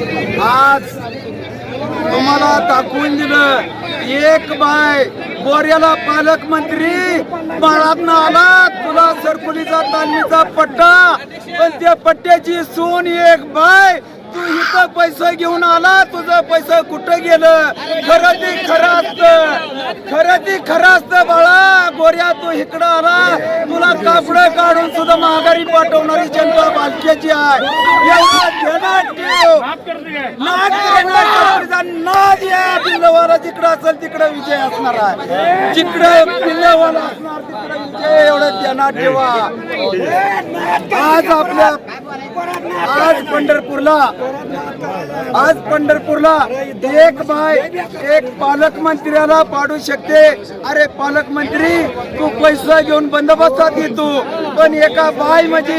आज तुम्हाला दाखवून दिलं एक बाय बोर्याला पालकमंत्री बाळात आला तुला सरकुलीचा तालमीचा पट्टा पण त्या पट्ट्याची सून एक बाय तू इथं पैसे घेऊन आला तुझं पैसे कुठं गेलं? खरं ती खरं असत खरं ती खरं असतं बाळा गोऱ्या तू इकडं आला. तुला कापडं काढून सुद्धा महागारी पाठवणारी जनता बालक्याची आहे. पिल्लवाला जिकडं असेल तिकडं विजय असणार आहे. जिकडं पिल्लवाला असणार तिकडं विजय. एवढं ध्यानात ठेवा. आज आपल्या आज पंढरपूरला आज पंढरपूरला एक बाय एक पालकमंत्र्याला पाडू शकते. अरे पालकमंत्री तू पैसा घेऊन बंदोबस्तात येतो पण एका बाय म्हणजे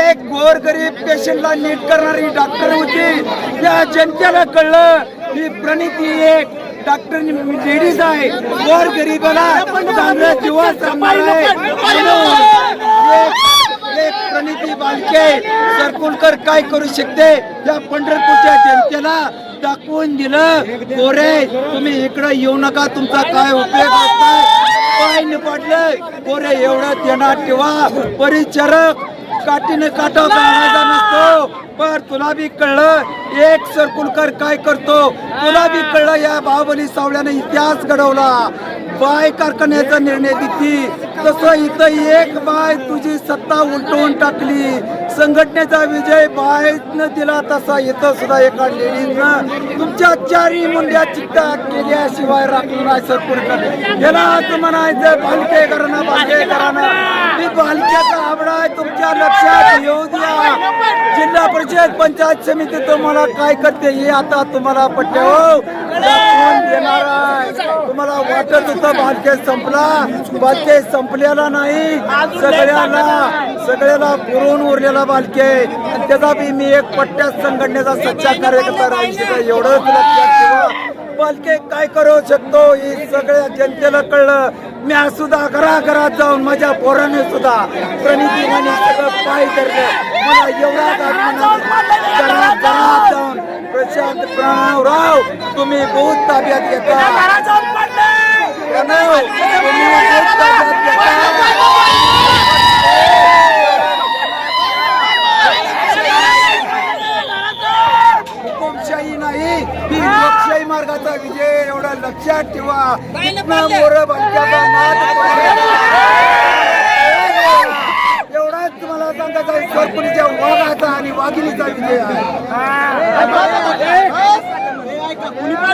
एक गोरगरीब पेशंटला नीट करणारी डॉक्टर होती. त्या जनतेला कळलं की प्रणिती एक डॉक्टर लेडीज आहे. गोर गरीबाला चांगलं जीवन सांगणार आहे पालखी सरकुलकर काय करू शकते? या पंढरपूरच्या जनतेला दाखवून दिलं. गोरे तुम्ही इकडे येऊ नका. तुमचा काय उपयोग होत पाय गोरे एवढं देणार ठेवा परिचारक काठीने काटा काढायचा नसतो. पर तुला बी कळलं. एक सरकुलकर काय करतो? तुला बी कळलं या बाहुबली सावळ्याने इतिहास घडवला. बाय कारखान्याचा निर्णय दिली तसं इथं एक बाय तुझी सत्ता उलटवून टाकली. संघटनेचा विजय बायनं दिला तसा इथं सुद्धा एका लेडीजनं. तुमच्या चारी मुंड्या चित्ता केल्याशिवाय राखलं नाही सरकुलकर याला आज म्हणायचं बालके करणं मी बालक्याचा आवडाय तुमच्या लक्षात येऊ द्या. जिल्हा परिषद पंचायत समिती तुम्हाला काय करते हे आता तुम्हाला पट्ट्या हो. देणार आहे तुम्हाला वाटत होतं बालके संपला. बालके संपलेला नाही. सगळ्याला सगळ्याला पुरवून उरलेला बालके त्याचा बी मी एक पट्ट्या संघटनेचा सच्चा कार्यकर्ता राहू शकतो एवढंच लक्षात ठेवा बालके काय करू शकतो हे सगळ्या जनतेला कळलं. मी आज सुद्धा घरा घरात जाऊन माझ्या पोराने सुद्धा प्रणिती म्हणे सगळं पाय धरलं. मला एवढा जाऊन प्रशांत प्रणवराव तुम्ही बहुत ताब्यात घेता. घेता हुकुमशाही नाही ही लोकशाही मार्गाचा विजय एवढा लक्षात ठेवा मोरं बालक्याचा नाद. एवढाच तुम्हाला सांगायचं आहे सरपुरीच्या वाघाचा आणि वाघिणीचा विजय आहे अरे जनतेचा सरपुरीचा आवडतच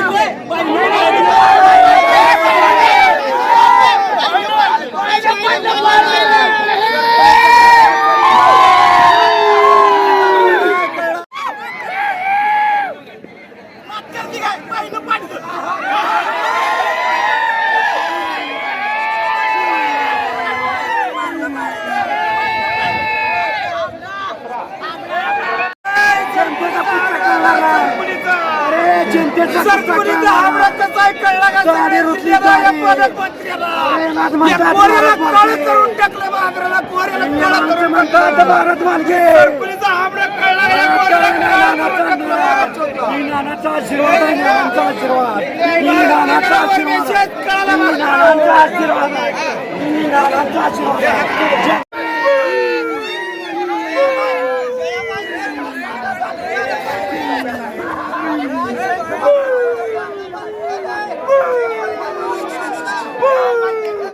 आहे कळला का साडी रुतली पालकमंत्र्याला या पोराला काळं करून टाकलं बागराला पोराला काळं करून टाकलं भारत मार्गे सरपुरीचा आवडा कळला का या पोराला काळं करून टाकलं नानाचा आशीर्वाद आहे नानाचा आशीर्वाद. नानाचा आशीर्वाद नानाचा आशीर्वाद आहे. नानाचा आशीर्वाद